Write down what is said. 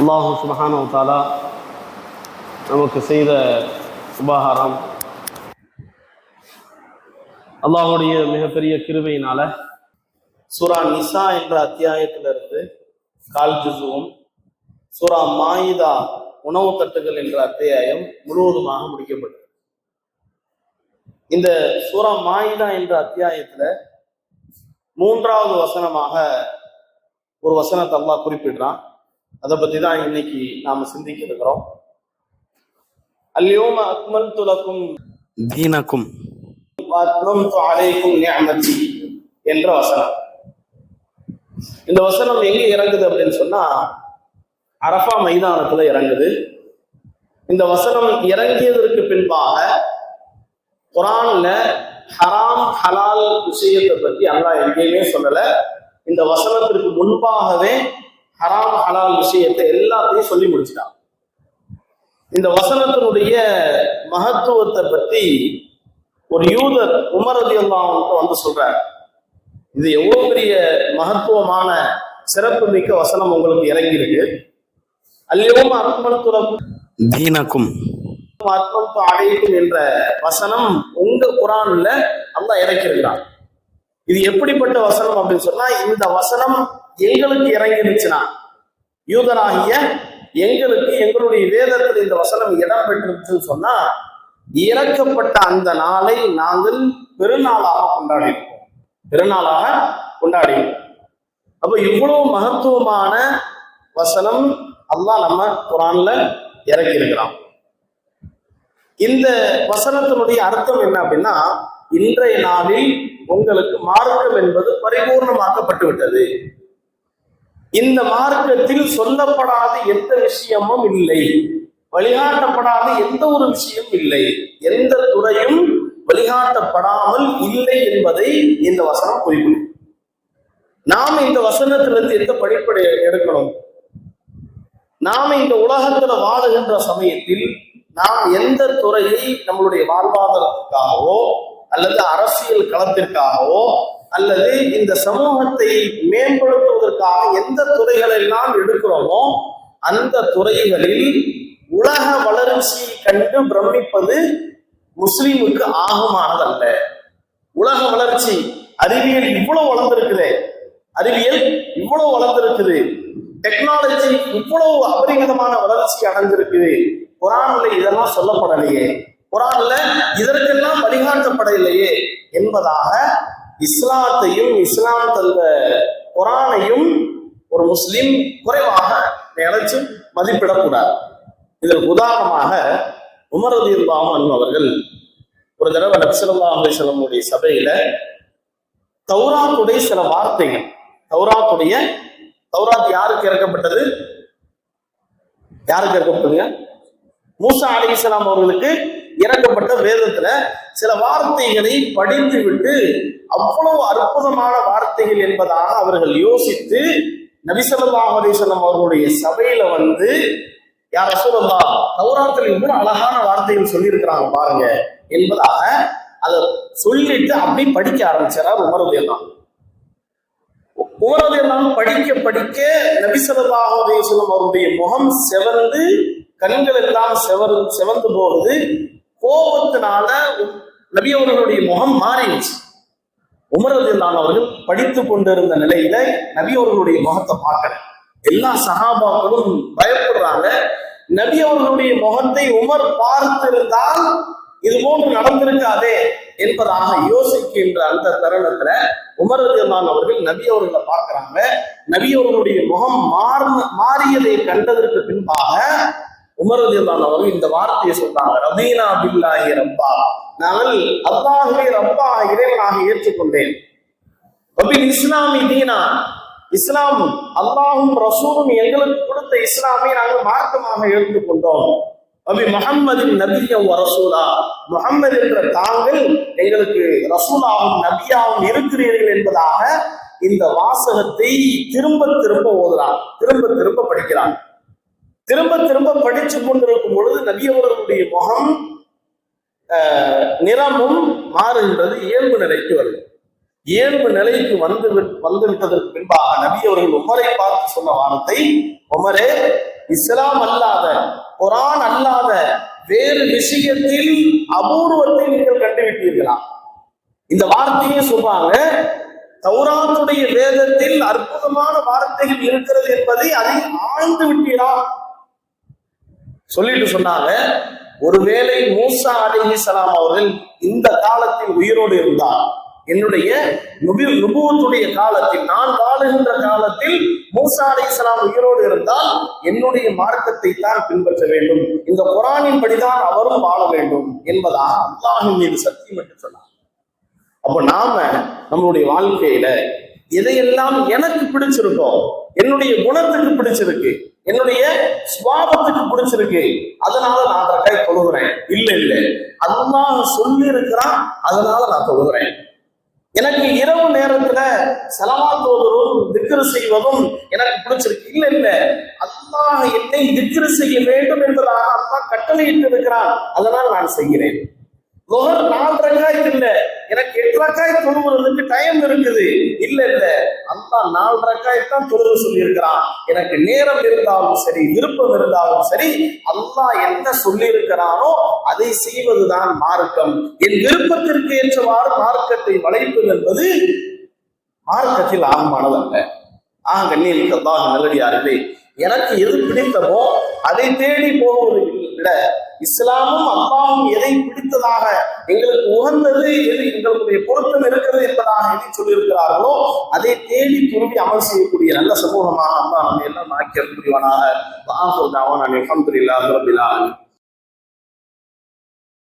அல்லாஹு சுபஹானு தாலா நமக்கு செய்த உபகாரம். அல்லாஹுடைய மிகப்பெரிய கிருவையினால சூரா நிசா என்ற அத்தியாயத்திலிருந்து கால் ஜுசுவும் சூரா மாயிதா உணவு தட்டுகள் என்ற அத்தியாயம் முழுவதுமாக முடிக்கப்பட்டது. இந்த சூரா மாயிதா என்ற அத்தியாயத்துல மூன்றாவது வசனமாக ஒரு வசனத்தை அல்லாஹ் குறிப்பிடுறான். அதை பத்தி தான் இன்னைக்கு நாம சிந்திக்க இருக்கிறோம் அல்யோம அக்மல் துலக்கும் தீனக்கும் அலைக்கும் நிஅமதி என்ற வசனம். இந்த வசனம் எங்க இறங்குது அப்படின்னு சொன்னா அரஃபா மைதானத்துல இறங்குது. இந்த வசனம் இறங்கியதற்கு பின்பாக குரான்ல ஹராம் ஹலால் விஷயத்தை பத்தி அல்லாஹ் எங்கேயுமே சொல்லல. இந்த வசனத்திற்கு முன்பாகவே ஹராம் ஹலால் விஷயத்தை எல்லாத்தையும் சொல்லி முடிச்சிட்டான். இந்த வசனத்தினுடைய மகத்துவத்தை பத்தி ஒரு யூதர் உமரதி வந்து சொல்றார். இது எவ்வளவு பெரிய மகத்துவமான சிறப்பு மிக்க வசனம் உங்களுக்கு இறங்கி இருக்கு அல்லவும் அர்ப்பணத்துறம் தீனக்கும். அர்ப்பணத்து அடைக்கும் என்ற வசனம் உங்க குரான்ல அல்லாஹ் இறக்கியிருக்கிறான் இது எப்படிப்பட்ட வசனம் அப்படின்னு சொன்னா இந்த வசனம் எங்களுக்கு இறங்கிருச்சுன்னா யூதராகிய எங்களுக்கு எங்களுடைய வேதத்தில் இந்த வசனம் இடம் பெற்றிருச்சுன்னு சொன்னா இறக்கப்பட்ட அந்த நாளை நாங்கள் பெருநாளாக கொண்டாடியிருக்கோம் பெருநாளாக கொண்டாடியிருக்கோம் அப்ப இவ்வளவு மகத்துவமான வசனம் அல்லாஹ் நம்ம குரான்ல இறக்கி இருக்கிறான் இந்த வசனத்தினுடைய அர்த்தம் என்ன அப்படின்னா இன்றைய நாளில் உங்களுக்கு மார்க்கம் என்பது பரிபூர்ணமாக்கப்பட்டு விட்டது இந்த மார்க்கத்தில் சொல்லப்படாத எந்த விஷயமும் இல்லை. வழிகாட்டப்படாத எந்த ஒரு விஷயம் இல்லை. எந்த துறையும் வழிகாட்டப்படாமல் இல்லை என்பதை இந்த வசனம் குறிப்பிடும் நாம் இந்த வசனத்திலிருந்து எந்த படிப்படை எடுக்கணும்? நாம் இந்த உலகத்துல வாழுகின்ற சமயத்தில் நாம் எந்த துறையை நம்மளுடைய வாழ்வாதாரத்துக்காகவோ அல்லது அரசியல் களத்திற்காகவோ அல்லது இந்த சமூகத்தை மேம்படுத்துவதற்காக எந்த துறைகளை எல்லாம் எடுக்கிறோமோ அந்த துறைகளில் உலக வளர்ச்சியை கண்டு பிரமிப்பது முஸ்லீமுக்கு ஆகமானதல்ல. உலக வளர்ச்சி அறிவியல் இவ்வளவு வளர்ந்திருக்குது. அறிவியல் இவ்வளவு வளர்ந்திருக்குது. டெக்னாலஜி இவ்வளவு அபரிமிதமான வளர்ச்சி அடைஞ்சிருக்குது குரான்ல இதெல்லாம் சொல்லப்படலையே. குரான்ல இதற்கெல்லாம் வழிகாட்டப்படவில்லையே என்பதாக இஸ்லாத்தையும் இஸ்லாம் தந்த குரானையும் ஒரு முஸ்லீம் குறைவாக நினைச்சு மதிப்பிடக்கூடாது. இதற்கு உதாரணமாக உமரது பாமன் அவர்கள் ஒரு தடவை நபிசல்லா அலிசல்லமுடைய சபையில தௌராத்துடைய சில வார்த்தைகள் தௌராத்துடைய தௌராத் யாருக்கு இறக்கப்பட்டது? யாருக்கு இறக்கப்பட்டதுங்க? மூசா அலி இஸ்லாம் அவர்களுக்கு இறக்கப்பட்ட வேதத்துல சில வார்த்தைகளை படித்து விட்டு அவ்வளவு அற்புதமான வார்த்தைகள் என்பதாக அவர்கள் யோசித்து நபிசல்லாஹ் அலிசல்லாம் அவர்களுடைய சபையில வந்து யார் ரசூலல்லா தௌராத்தில் இருந்து அழகான வார்த்தைகள் சொல்லியிருக்கிறாங்க பாருங்க என்பதாக அதை சொல்லிட்டு அப்படி படிக்க ஆரம்பிச்சார் உமரதையெல்லாம் உமரதையெல்லாம் படிக்க படிக்க நபிசல்லாஹ் அலிசல்லாம் அவருடைய முகம் செவந்து கண்கள் எல்லாம் செவர் செவந்து போகுது. நபி அவர்களுடைய முகம் மாறிடுச்சு. உமரதில்லான் அவர்கள் படித்து கொண்டிருந்த நிலையில நபி அவர்களுடைய முகத்தை பார்க்கல. எல்லா சகாபாக்களும் பயப்படுறாங்க. நபி அவர்களுடைய முகத்தை உமர் பார்த்திருந்தால் இது போன்று நடந்திருக்காதே என்பதாக யோசிக்கின்ற அந்த தருணத்துல உமரதில்லான் அவர்கள் நபி அவர்களை பார்க்கிறாங்க. நபி அவர்களுடைய முகம் மாறின மாறியதை கண்டதற்கு பின்பாக உமரதியல்லான் அவர்கள் இந்த வார்த்தையை சொல்றாங்க ரபீனா பில்லாஹி ரப்பா. நான் அல்லாஹே ரப்பா இறைவனாக ஏற்றுக்கொண்டேன். இஸ்லாமி தீனா? இஸ்லாம் அல்லாஹும் ரசூலும் எங்களுக்கு கொடுத்த இஸ்லாமை நாங்கள் மார்க்கமாக ஏற்றுக்கொண்டோம். அபி முகம்மதின் நபியம் ரசூலா? முகம்மது என்ற தாங்கள் எங்களுக்கு ரசூலாவும் நபியாவும் இருக்கிறீர்கள் என்பதாக இந்த வாசகத்தை திரும்ப திரும்ப ஓதுறான். திரும்ப திரும்ப படிக்கிறான். திரும்ப திரும்ப படிச்சு கொண்டிருக்கும் பொழுது நபியவர்களுடைய முகம் நிறமும் மாறுகின்றது இயல்பு நிலைக்கு வருது. இயல்பு நிலைக்கு வந்து வந்துவிட்டதற்கு பின்பாக நபி அவர்கள் உமரை பார்த்து சொன்ன வார்த்தை உமரே இஸ்லாம் அல்லாத குரான் அல்லாத வேறு விஷயத்தில் அபூர்வத்தை நீங்கள் கண்டுவிட்டீர்களா? இந்த வார்த்தையை சொல்றாங்க தௌராத்துடைய வேதத்தில் அற்புதமான வார்த்தைகள் இருக்கிறது என்பதை அதை ஆழ்ந்து விட்டீரா? சொல்லிட்டு சொன்னாங்க ஒருவேளை மூசா அலிஹிசலாம் அவர்கள் இந்த காலத்தில் உயிரோடு இருந்தார். என்னுடைய நுபி நுபுவத்துடைய காலத்தில் நான் வாழுகின்ற காலத்தில் மூசா அலிஹிசலாம் உயிரோடு இருந்தால் என்னுடைய மார்க்கத்தை தான் பின்பற்ற வேண்டும். இந்த குரானின் படிதான் அவரும் வாழ வேண்டும் என்பதாக அல்லாஹின் மீது சத்தியம் என்று சொன்னார். அப்போ நாம நம்மளுடைய வாழ்க்கையில எதையெல்லாம் எனக்கு பிடிச்சிருக்கோ என்னுடைய குணத்துக்கு பிடிச்சிருக்கு என்னுடைய சுவாபத்துக்கு பிடிச்சிருக்கு. அதனால நான் ரக்காய் தொழுகிறேன். இல்ல இல்ல. அல்லாஹ் சொல்லி இருக்கிறான் அதனால நான் தொழுகிறேன். எனக்கு இரவு நேரத்துல செலவாக்குவதும் திக்ரு செய்வதும் எனக்கு பிடிச்சிருக்கு. இல்ல இல்ல. அல்லாஹ் என்னை திக்ரு செய்ய வேண்டும் என்பதாக அல்லாஹ் கட்டளையிட்டு இருக்கிறான் அதனால நான் செய்கிறேன். லோகர் நாலு ரக்காய்க்கு இல்ல. எனக்கு எட்டு ரக்காய் தொழுவதற்கு டைம் இருக்குது. இல்ல இல்ல. அந்த நாலு ரக்காய் தான் தொழுவ சொல்லியிருக்கிறான். எனக்கு நேரம் இருந்தாலும் சரி விருப்பம் இருந்தாலும் சரி அல்லாஹ் என்ன சொல்லியிருக்கிறானோ அதை செய்வதுதான் மார்க்கம். என் விருப்பத்திற்கு ஏற்றவாறு மார்க்கத்தை வளைப்பது என்பது மார்க்கத்தில் ஆகமானதல்ல ஆக கண்ணியமிக்கதாக நல்லடியார்களே எனக்கு எது பிடித்தமோ அதை தேடி போவதை விட இஸ்லாமும் அல்லாவும் எதை பிடித்ததாக எங்களுக்கு உகந்தது எது எங்களுடைய பொருத்தம் இருக்கிறது என்பதாக எதை சொல்லியிருக்கிறார்களோ அதை தேடி துருவி அமல் செய்யக்கூடிய நல்ல சமூகமாக அல்லா நம்ம எல்லாம் ஆக்கிய புரிவானாக நான் அலமதுல்லாஹ் ரபில் ஆலமீன்.